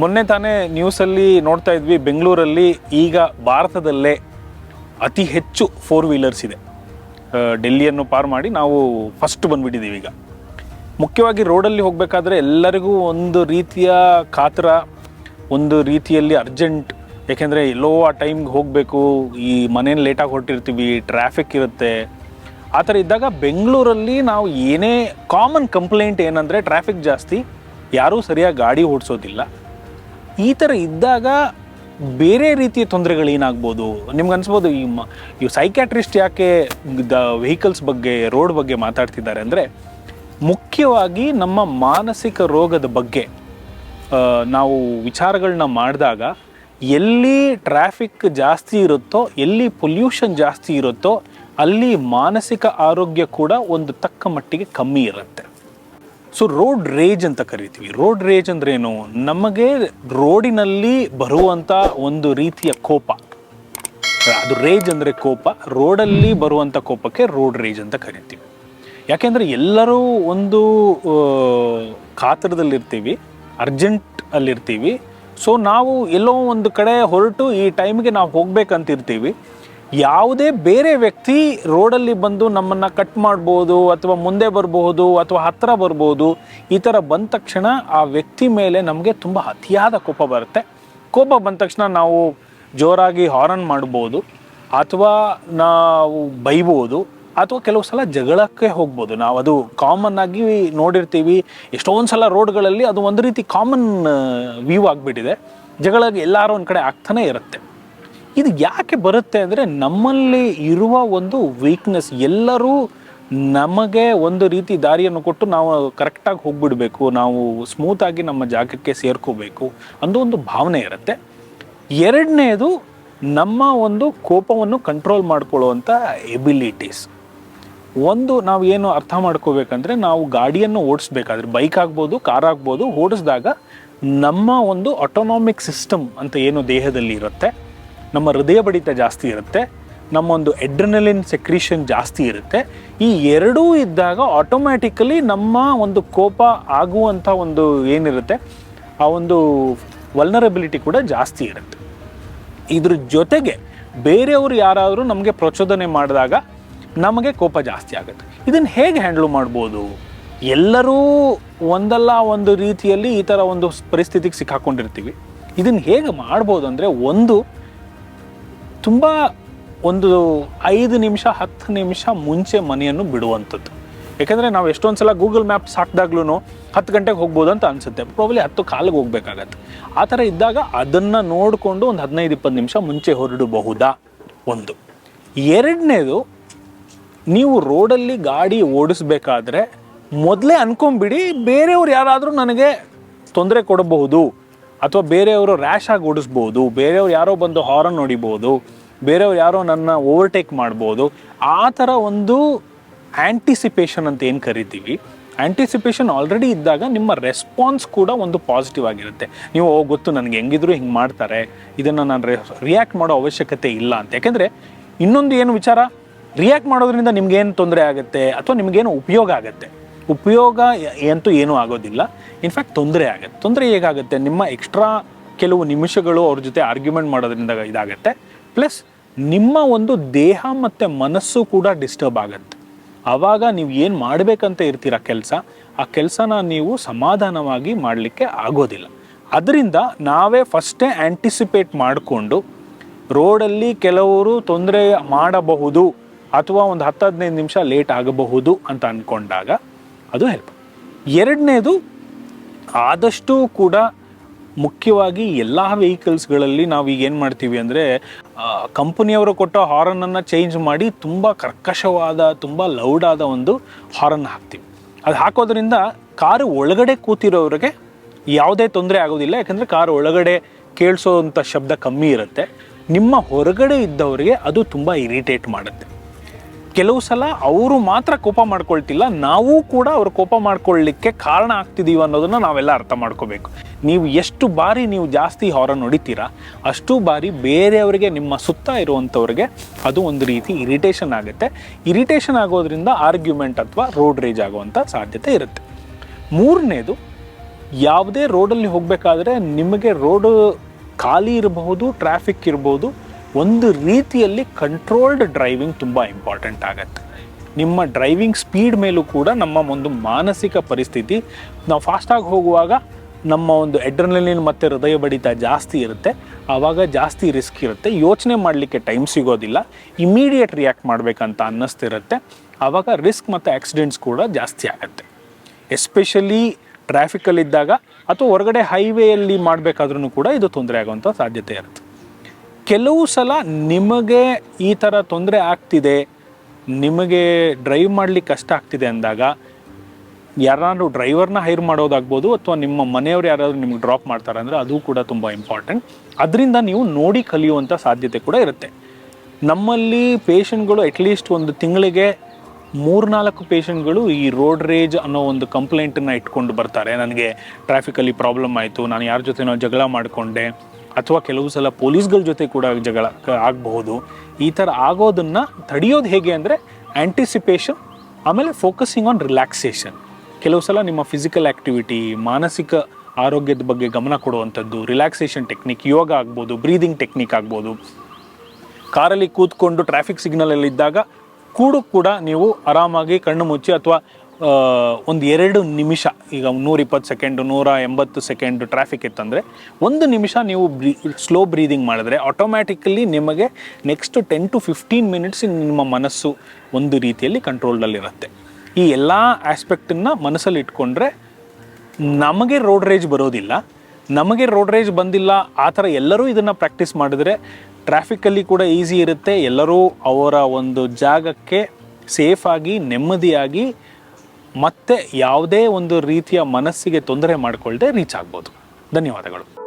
ಮೊನ್ನೆ ತಾನೇ ನ್ಯೂಸಲ್ಲಿ ನೋಡ್ತಾ ಇದ್ವಿ, ಬೆಂಗಳೂರಲ್ಲಿ ಈಗ ಭಾರತದಲ್ಲೇ ಅತಿ ಹೆಚ್ಚು ಫೋರ್ ವೀಲರ್ಸ್ ಇದೆ. ಡೆಲ್ಲಿಯನ್ನು ಪಾರ್ ಮಾಡಿ ನಾವು ಫಸ್ಟ್ ಬಂದುಬಿಟ್ಟಿದ್ದೀವಿ ಈಗ. ಮುಖ್ಯವಾಗಿ ರೋಡಲ್ಲಿ ಹೋಗಬೇಕಾದ್ರೆ ಎಲ್ಲರಿಗೂ ಒಂದು ರೀತಿಯ ಕಾತರ ಒಂದು ರೀತಿಯಲ್ಲಿ ಅರ್ಜೆಂಟ್ ಏಕೆಂದರೆ ಎಲ್ಲೋ ಆ ಟೈಮ್ಗೆ ಹೋಗಬೇಕು, ಈ ಮನೇಲಿ ಲೇಟಾಗಿ ಹೊರಟಿರ್ತೀವಿ ಟ್ರಾಫಿಕ್ ಇರುತ್ತೆ. ಆ ಥರ ಇದ್ದಾಗ ಬೆಂಗಳೂರಲ್ಲಿ ನಾವು ಏನೇ ಕಾಮನ್ ಕಂಪ್ಲೇಂಟ್ ಏನಂದರೆ ಟ್ರಾಫಿಕ್ ಜಾಸ್ತಿ ಯಾರೂ ಸರಿಯಾಗಿ ಗಾಡಿ ಓಡಿಸೋದಿಲ್ಲ. ಈ ಥರ ಇದ್ದಾಗ ಬೇರೆ ರೀತಿಯ ತೊಂದರೆಗಳೇನಾಗ್ಬೋದು ನಿಮ್ಗೆ ಅನ್ಸ್ಬೋದು ಈ ಮ, ಈ ಸೈಕ್ಯಾಟ್ರಿಸ್ಟ್ ಯಾಕೆ ದ ವೆಹಿಕಲ್ಸ್ ಬಗ್ಗೆ ರೋಡ್ ಬಗ್ಗೆ ಮಾತಾಡ್ತಿದ್ದಾರೆ ಅಂದರೆ, ಮುಖ್ಯವಾಗಿ ನಮ್ಮ ಮಾನಸಿಕ ರೋಗದ ಬಗ್ಗೆ ನಾವು ವಿಚಾರಗಳನ್ನ ಮಾಡಿದಾಗ ಎಲ್ಲಿ ಟ್ರಾಫಿಕ್ ಜಾಸ್ತಿ ಇರುತ್ತೋ, ಎಲ್ಲಿ ಪೊಲ್ಯೂಷನ್ ಜಾಸ್ತಿ ಇರುತ್ತೋ, ಅಲ್ಲಿ ಮಾನಸಿಕ ಆರೋಗ್ಯ ಕೂಡ ಒಂದು ತಕ್ಕ ಮಟ್ಟಿಗೆ ಕಮ್ಮಿ ಇರುತ್ತೆ. ಸೊ ರೋಡ್ ರೇಜ್ ಅಂತ ಕರಿತೀವಿ. ರೋಡ್ ರೇಜ್ ಅಂದ್ರೆ ಏನು ನಮಗೆ ರೋಡಿನಲ್ಲಿ ಬರುವಂತ ಒಂದು ರೀತಿಯ ಕೋಪ. ಅದು ರೇಜ್ ಅಂದ್ರೆ ಕೋಪ. ರೋಡಲ್ಲಿ ಬರುವಂತ ಕೋಪಕ್ಕೆ ರೋಡ್ ರೇಜ್ ಅಂತ ಕರಿತೀವಿ. ಯಾಕೆಂದ್ರೆ ಎಲ್ಲರೂ ಒಂದು ಕಾತರದಲ್ಲಿರ್ತೀವಿ ಅರ್ಜೆಂಟ್ ಅಲ್ಲಿರ್ತೀವಿ. ಸೊ ನಾವು ಎಲ್ಲೋ ಒಂದು ಕಡೆ ಹೊರಟು ಈ ಟೈಮ್ಗೆ ನಾವು ಹೋಗ್ಬೇಕಂತಿರ್ತೀವಿ. ಯಾವುದೇ ಬೇರೆ ವ್ಯಕ್ತಿ ರೋಡಲ್ಲಿ ಬಂದು ನಮ್ಮನ್ನು ಕಟ್ ಮಾಡ್ಬೋದು ಅಥವಾ ಮುಂದೆ ಬರ್ಬೋದು ಅಥವಾ ಹತ್ತಿರ ಬರ್ಬೋದು, ಈ ಥರ ಬಂದ ತಕ್ಷಣ ಆ ವ್ಯಕ್ತಿ ಮೇಲೆ ನಮಗೆ ತುಂಬ ಅತಿಯಾದ ಕೋಪ ಬರುತ್ತೆ. ಕೋಪ ಬಂದ ತಕ್ಷಣ ನಾವು ಜೋರಾಗಿ ಹಾರನ್ ಮಾಡ್ಬೋದು ಅಥವಾ ನಾವು ಬೈಬೋದು ಅಥವಾ ಕೆಲವು ಸಲ ಜಗಳಕ್ಕೆ ಹೋಗ್ಬೋದು. ನಾವು ಅದು ಕಾಮನ್ ಆಗಿ ನೋಡಿರ್ತೀವಿ. ಎಷ್ಟೊಂದು ಸಲ ರೋಡ್ಗಳಲ್ಲಿ ಅದು ಒಂದು ರೀತಿ ಕಾಮನ್ ವ್ಯೂ ಆಗಿಬಿಟ್ಟಿದೆ. ಜಗಳಾಗಿ ಎಲ್ಲರೂ ಒಂದು ಕಡೆ ಆಗ್ತಾನೆ ಇರುತ್ತೆ. ಇದು ಯಾಕೆ ಬರುತ್ತೆ ಅಂದರೆ ನಮ್ಮಲ್ಲಿ ಇರುವ ಒಂದು ವೀಕ್ನೆಸ್ ಎಲ್ಲರೂ ನಮಗೆ ಒಂದು ರೀತಿ ದಾರಿಯನ್ನು ಕೊಟ್ಟು ನಾವು ಕರೆಕ್ಟಾಗಿ ಹೋಗ್ಬಿಡಬೇಕು, ನಾವು ಸ್ಮೂತಾಗಿ ನಮ್ಮ ಜಾಗಕ್ಕೆ ಸೇರ್ಕೋಬೇಕು ಅನ್ನೋ ಒಂದು ಭಾವನೆ ಇರುತ್ತೆ. ಎರಡನೇದು ನಮ್ಮ ಒಂದು ಕೋಪವನ್ನು ಕಂಟ್ರೋಲ್ ಮಾಡ್ಕೊಳ್ಳುವಂಥ ಎಬಿಲಿಟೀಸ್ ಒಂದು, ನಾವು ಏನು ಅರ್ಥ ಮಾಡ್ಕೋಬೇಕಂದ್ರೆ ನಾವು ಗಾಡಿಯನ್ನು ಓಡಿಸ್ಬೇಕಾದ್ರೆ ಬೈಕ್ ಆಗ್ಬೋದು ಕಾರ್ ಆಗ್ಬೋದು, ಓಡಿಸಿದಾಗ ನಮ್ಮ ಒಂದು ಆಟೋನಾಮಿಕ್ ಸಿಸ್ಟಮ್ ಅಂತ ಏನು ದೇಹದಲ್ಲಿ ಇರುತ್ತೆ ನಮ್ಮ ಹೃದಯ ಬಡಿತ ಜಾಸ್ತಿ ಇರುತ್ತೆ ನಮ್ಮ ಒಂದು ಎಡ್ರನಲಿನ್ ಸೆಕ್ರೀಷನ್ ಜಾಸ್ತಿ ಇರುತ್ತೆ. ಈ ಎರಡೂ ಇದ್ದಾಗ ಆಟೋಮ್ಯಾಟಿಕಲಿ ನಮ್ಮ ಒಂದು ಕೋಪ ಆಗುವಂಥ ಒಂದು ಏನಿರುತ್ತೆ, ಆ ಒಂದು ವಲ್ನರಬಿಲಿಟಿ ಕೂಡ ಜಾಸ್ತಿ ಇರುತ್ತೆ. ಇದ್ರ ಜೊತೆಗೆ ಬೇರೆಯವರು ಯಾರಾದರೂ ನಮಗೆ ಪ್ರಚೋದನೆ ಮಾಡಿದಾಗ ನಮಗೆ ಕೋಪ ಜಾಸ್ತಿ ಆಗುತ್ತೆ. ಇದನ್ನು ಹೇಗೆ ಹ್ಯಾಂಡ್ಲ್ ಮಾಡ್ಬೋದು? ಎಲ್ಲರೂ ಒಂದಲ್ಲ ಒಂದು ರೀತಿಯಲ್ಲಿ ಈ ಥರ ಒಂದು ಪರಿಸ್ಥಿತಿಗೆ ಸಿಕ್ಕಾಕೊಂಡಿರ್ತೀವಿ. ಇದನ್ನು ಹೇಗೆ ಮಾಡ್ಬೋದು ಅಂದರೆ ಒಂದು ತುಂಬ ಒಂದು ಐದು ನಿಮಿಷ, ಹತ್ತು ನಿಮಿಷ ಮುಂಚೆ ಮನೆಯನ್ನು ಬಿಡುವಂಥದ್ದು. ಯಾಕಂದರೆ ನಾವು ಎಷ್ಟೊಂದು ಸಲ ಗೂಗಲ್ ಮ್ಯಾಪ್ಸ್ ಹಾಕಿದಾಗ್ಲೂ ಹತ್ತು ಗಂಟೆಗೆ ಹೋಗ್ಬೋದು ಅಂತ ಅನಿಸುತ್ತೆ. ಪ್ರಾಬ್ಲಿ ಹತ್ತು ಕಾಲಿಗೆ ಹೋಗ್ಬೇಕಾಗತ್ತೆ. ಆ ಥರ ಇದ್ದಾಗ ಅದನ್ನು ನೋಡಿಕೊಂಡು ಒಂದು ಹದಿನೈದು, ಇಪ್ಪತ್ತು ನಿಮಿಷ ಮುಂಚೆ ಹೊರಡಬಹುದಾ? ಒಂದು. ಎರಡನೇದು, ನೀವು ರೋಡಲ್ಲಿ ಗಾಡಿ ಓಡಿಸ್ಬೇಕಾದ್ರೆ ಮೊದಲೇ ಅನ್ಕೊಂಬಿಡಿ ಬೇರೆಯವ್ರು ಯಾರಾದರೂ ನನಗೆ ತೊಂದರೆ ಕೊಡಬಹುದು. ಅಥವಾ ಬೇರೆಯವರು ರ್ಯಾಶ್ ಆಗಿ ಓಡಿಸ್ಬೋದು, ಬೇರೆಯವ್ರು ಯಾರೋ ಬಂದು ಹಾರನ್ ಹೊಡಿಬೋದು, ಬೇರೆಯವ್ರು ಯಾರೋ ನನ್ನ ಓವರ್ಟೇಕ್ ಮಾಡ್ಬೋದು, ಆ ಥರ ಒಂದು ಆ್ಯಂಟಿಸಿಪೇಷನ್ ಅಂತ ಏನು ಕರಿತೀವಿ? ಆ್ಯಂಟಿಸಿಪೇಷನ್ ಆಲ್ರೆಡಿ ಇದ್ದಾಗ ನಿಮ್ಮ ರೆಸ್ಪಾನ್ಸ್ ಕೂಡ ಒಂದು ಪಾಸಿಟಿವ್ ಆಗಿರುತ್ತೆ. ನೀವು, ಓ, ಗೊತ್ತು, ನನಗೆ ಹೆಂಗಿದ್ರು ಹಿಂಗೆ ಮಾಡ್ತಾರೆ, ಇದನ್ನು ನಾನು ರಿಯಾಕ್ಟ್ ಮಾಡೋ ಅವಶ್ಯಕತೆ ಇಲ್ಲ ಅಂತ. ಯಾಕೆಂದರೆ ಇನ್ನೊಂದು ಏನು ವಿಚಾರ? ರಿಯಾಕ್ಟ್ ಮಾಡೋದ್ರಿಂದ ನಿಮ್ಗೇನು ತೊಂದರೆ ಆಗುತ್ತೆ, ಅಥವಾ ನಿಮಗೇನು ಉಪಯೋಗ ಆಗುತ್ತೆ? ಉಪಯೋಗ ಅಂತೂ ಏನೂ ಆಗೋದಿಲ್ಲ. ಇನ್ಫ್ಯಾಕ್ಟ್ ತೊಂದರೆ ಆಗುತ್ತೆ. ತೊಂದರೆ ಹೇಗಾಗುತ್ತೆ? ನಿಮ್ಮ ಎಕ್ಸ್ಟ್ರಾ ಕೆಲವು ನಿಮಿಷಗಳು ಅವ್ರ ಜೊತೆ ಆರ್ಗ್ಯುಮೆಂಟ್ ಮಾಡೋದ್ರಿಂದ ಇದಾಗುತ್ತೆ. ಪ್ಲಸ್ ನಿಮ್ಮ ಒಂದು ದೇಹ ಮತ್ತು ಮನಸ್ಸು ಕೂಡ ಡಿಸ್ಟರ್ಬ್ ಆಗುತ್ತೆ. ಆವಾಗ ನೀವು ಏನು ಮಾಡಬೇಕಂತ ಇರ್ತೀರ ಕೆಲಸ? ಆ ಕೆಲಸನ ನೀವು ಸಮಾಧಾನವಾಗಿ ಮಾಡಲಿಕ್ಕೆ ಆಗೋದಿಲ್ಲ. ಅದರಿಂದ ನಾವೇ ಫಸ್ಟೇ ಆ್ಯಂಟಿಸಿಪೇಟ್ ಮಾಡಿಕೊಂಡು ರೋಡಲ್ಲಿ ಕೆಲವರು ತೊಂದರೆ ಮಾಡಬಹುದು ಅಥವಾ ಒಂದು ಹತ್ತು ಹದಿನೈದು ನಿಮಿಷ ಲೇಟ್ ಆಗಬಹುದು ಅಂತ ಅಂದ್ಕೊಂಡಾಗ ಅದು ಹೆಲ್ಪ್ ಎರಡನೇದು ಆದಷ್ಟು ಕೂಡ ಮುಖ್ಯವಾಗಿ ಎಲ್ಲ ವೆಹಿಕಲ್ಸ್ಗಳಲ್ಲಿ ನಾವು ಈಗ ಏನು ಮಾಡ್ತೀವಿ ಅಂದರೆ ಕಂಪನಿಯವರು ಕೊಟ್ಟ ಹಾರನನ್ನು ಚೇಂಜ್ ಮಾಡಿ ತುಂಬ ಕರ್ಕಶವಾದ, ತುಂಬ ಲೌಡಾದ ಒಂದು ಹಾರನ್ ಹಾಕ್ತೀವಿ. ಅದು ಹಾಕೋದ್ರಿಂದ ಕಾರು ಒಳಗಡೆ ಕೂತಿರೋರಿಗೆ ಯಾವುದೇ ತೊಂದರೆ ಆಗೋದಿಲ್ಲ, ಯಾಕಂದರೆ ಕಾರು ಒಳಗಡೆ ಕೇಳಿಸೋವಂಥ ಶಬ್ದ ಕಮ್ಮಿ ಇರುತ್ತೆ. ನಿಮ್ಮ ಹೊರಗಡೆ ಇದ್ದವರಿಗೆ ಅದು ತುಂಬ ಇರಿಟೇಟ್ ಮಾಡುತ್ತೆ. ಕೆಲವು ಸಲ ಅವರು ಮಾತ್ರ ಕೋಪ ಮಾಡ್ಕೊಳ್ತಿಲ್ಲ, ನಾವು ಕೂಡ ಅವ್ರು ಕೋಪ ಮಾಡ್ಕೊಳ್ಳಿಕ್ಕೆ ಕಾರಣ ಆಗ್ತಿದೀವಿ ಅನ್ನೋದನ್ನ ನಾವೆಲ್ಲ ಅರ್ಥ ಮಾಡ್ಕೋಬೇಕು. ನೀವು ಎಷ್ಟು ಬಾರಿ ನೀವು ಜಾಸ್ತಿ ಹೊರ ಹೊಡಿತೀರಾ ಅಷ್ಟು ಬಾರಿ ಬೇರೆಯವರಿಗೆ, ನಿಮ್ಮ ಸುತ್ತ ಇರುವಂಥವ್ರಿಗೆ ಅದು ಒಂದು ರೀತಿ ಇರಿಟೇಷನ್ ಆಗುತ್ತೆ. ಇರಿಟೇಷನ್ ಆಗೋದ್ರಿಂದ ಆರ್ಗ್ಯುಮೆಂಟ್ ಅಥವಾ ರೋಡ್ ರೇಜ್ ಆಗುವಂಥ ಸಾಧ್ಯತೆ ಇರುತ್ತೆ. ಮೂರನೇದು, ಯಾವುದೇ ರೋಡಲ್ಲಿ ಹೋಗಬೇಕಾದ್ರೆ ನಿಮಗೆ ರೋಡು ಖಾಲಿ ಇರಬಹುದು ಟ್ರಾಫಿಕ್ ಇರಬಹುದು ಒಂದು ರೀತಿಯಲ್ಲಿ ಕಂಟ್ರೋಲ್ಡ್ ಡ್ರೈವಿಂಗ್ ತುಂಬ ಇಂಪಾರ್ಟೆಂಟ್ ಆಗುತ್ತೆ. ನಿಮ್ಮ ಡ್ರೈವಿಂಗ್ ಸ್ಪೀಡ್ ಮೇಲೂ ಕೂಡ ನಮ್ಮ ಒಂದು ಮಾನಸಿಕ ಪರಿಸ್ಥಿತಿ, ನಾವು ಫಾಸ್ಟಾಗಿ ಹೋಗುವಾಗ ನಮ್ಮ ಒಂದು ಎಡ್ರನಲಿನ್ ಮತ್ತು ಹೃದಯ ಬಡಿತ ಜಾಸ್ತಿ ಇರುತ್ತೆ. ಆವಾಗ ಜಾಸ್ತಿ ರಿಸ್ಕ್ ಇರುತ್ತೆ. ಯೋಚನೆ ಮಾಡಲಿಕ್ಕೆ ಟೈಮ್ ಸಿಗೋದಿಲ್ಲ. ಇಮಿಡಿಯೇಟ್ ರಿಯಾಕ್ಟ್ ಮಾಡಬೇಕಂತ ಅನ್ನಿಸ್ತಿರುತ್ತೆ. ಆವಾಗ ರಿಸ್ಕ್ ಮತ್ತು ಆಕ್ಸಿಡೆಂಟ್ಸ್ ಕೂಡ ಜಾಸ್ತಿ ಆಗುತ್ತೆ. ಎಸ್ಪೆಷಲಿ ಟ್ರಾಫಿಕಲ್ಲಿದ್ದಾಗ ಅಥವಾ ಹೊರಗಡೆ ಹೈವೇಯಲ್ಲಿ ಮಾಡಬೇಕಾದ್ರೂ ಕೂಡ ಇದು ತೊಂದರೆ ಆಗುವಂಥ ಸಾಧ್ಯತೆ ಇರುತ್ತೆ. ಕೆಲವು ಸಲ ನಿಮಗೆ ಈ ಥರ ತೊಂದರೆ ಆಗ್ತಿದೆ, ನಿಮಗೆ ಡ್ರೈವ್ ಮಾಡಲಿಕ್ಕೆ ಕಷ್ಟ ಆಗ್ತಿದೆ ಅಂದಾಗ, ಯಾರಾದರೂ ಡ್ರೈವರ್ನ ಹೈರ್ ಮಾಡೋದಾಗ್ಬೋದು ಅಥವಾ ನಿಮ್ಮ ಮನೆಯವ್ರು ಯಾರಾದರೂ ನಿಮ್ಗೆ ಡ್ರಾಪ್ ಮಾಡ್ತಾರೆ ಅಂದರೆ ಅದು ಕೂಡ ತುಂಬ ಇಂಪಾರ್ಟೆಂಟ್ ಅದರಿಂದ ನೀವು ನೋಡಿ ಕಲಿಯುವಂಥ ಸಾಧ್ಯತೆ ಕೂಡ ಇರುತ್ತೆ. ನಮ್ಮಲ್ಲಿ ಪೇಷಂಟ್ಗಳು ಅಟ್ಲೀಸ್ಟ್ ಒಂದು ತಿಂಗಳಿಗೆ ಮೂರ್ನಾಲ್ಕು ಪೇಷಂಟ್ಗಳು ಈ ರೋಡ್ ರೇಜ್ ಅನ್ನೋ ಒಂದು ಕಂಪ್ಲೇಂಟನ್ನು ಇಟ್ಕೊಂಡು ಬರ್ತಾರೆ. ನನಗೆ ಟ್ರಾಫಿಕಲ್ಲಿ ಪ್ರಾಬ್ಲಮ್ ಆಯಿತು, ನಾನು ಯಾರ ಜೊತೆನೋ ಜಗಳ ಮಾಡಿಕೊಂಡೆ ಅಥವಾ ಕೆಲವು ಸಲ ಪೊಲೀಸ್ಗಳ ಜೊತೆ ಕೂಡ ಜಗಳ ಆಗಬಹುದು. ಈ ಥರ ಆಗೋದನ್ನು ತಡೆಯೋದು ಹೇಗೆ ಅಂದರೆ ಆ್ಯಂಟಿಸಿಪೇಷನ್ ಆಮೇಲೆ ಫೋಕಸಿಂಗ್ ಆನ್ ರಿಲ್ಯಾಕ್ಸೇಷನ್ ಕೆಲವು ಸಲ ನಿಮ್ಮ ಫಿಸಿಕಲ್ ಆ್ಯಕ್ಟಿವಿಟಿ ಮಾನಸಿಕ ಆರೋಗ್ಯದ ಬಗ್ಗೆ ಗಮನ ಕೊಡುವಂಥದ್ದು ರಿಲ್ಯಾಕ್ಸೇಷನ್ ಟೆಕ್ನಿಕ್ ಯೋಗ ಆಗ್ಬೋದು ಬ್ರೀದಿಂಗ್ ಟೆಕ್ನಿಕ್ ಆಗ್ಬೋದು. ಕಾರಲ್ಲಿ ಕೂತ್ಕೊಂಡು ಟ್ರಾಫಿಕ್ ಸಿಗ್ನಲಲ್ಲಿದ್ದಾಗ ಕೂಡು ಕೂಡ ನೀವು ಆರಾಮಾಗಿ ಕಣ್ಣು ಮುಚ್ಚಿ ಅಥವಾ ಒಂದು ಎರಡು ನಿಮಿಷ, ಈಗ ನೂರಿಪ್ಪತ್ತು ಸೆಕೆಂಡು, ನೂರ ಎಂಬತ್ತು ಸೆಕೆಂಡ್ ಟ್ರಾಫಿಕ್ ಇತ್ತಂದರೆ, ಒಂದು ನಿಮಿಷ ನೀವು ಬ್ರೀ ಸ್ಲೋ ಬ್ರೀದಿಂಗ್ ಮಾಡಿದ್ರೆ ಆಟೋಮ್ಯಾಟಿಕಲಿ ನಿಮಗೆ next ten to fifteen minutes ನಿಮ್ಮ ಮನಸ್ಸು ಒಂದು ರೀತಿಯಲ್ಲಿ ಕಂಟ್ರೋಲ್ಡಲ್ಲಿರುತ್ತೆ ಈ ಎಲ್ಲ ಆಸ್ಪೆಕ್ಟನ್ನು ಮನಸ್ಸಲ್ಲಿ ಇಟ್ಕೊಂಡ್ರೆ ನಮಗೆ ರೋಡ್ ರೇಜ್ ಬರೋದಿಲ್ಲ. ನಮಗೆ ರೋಡ್ ರೇಜ್ ಬಂದಿಲ್ಲ, ಆ ಥರ ಎಲ್ಲರೂ ಇದನ್ನು ಪ್ರಾಕ್ಟೀಸ್ ಮಾಡಿದ್ರೆ ಟ್ರಾಫಿಕ್ಕಲ್ಲಿ ಕೂಡ ಈಸಿ ಇರುತ್ತೆ. ಎಲ್ಲರೂ ಅವರ ಒಂದು ಜಾಗಕ್ಕೆ ಸೇಫಾಗಿ ನೆಮ್ಮದಿಯಾಗಿ ಮತ್ತೆ ಯಾವುದೇ ಒಂದು ರೀತಿಯ ಮನಸ್ಸಿಗೆ ತೊಂದರೆ ಮಾಡಿಕೊಳ್ಳದೆ ರೀಚ್ ಆಗ್ಬೋದು. ಧನ್ಯವಾದಗಳು.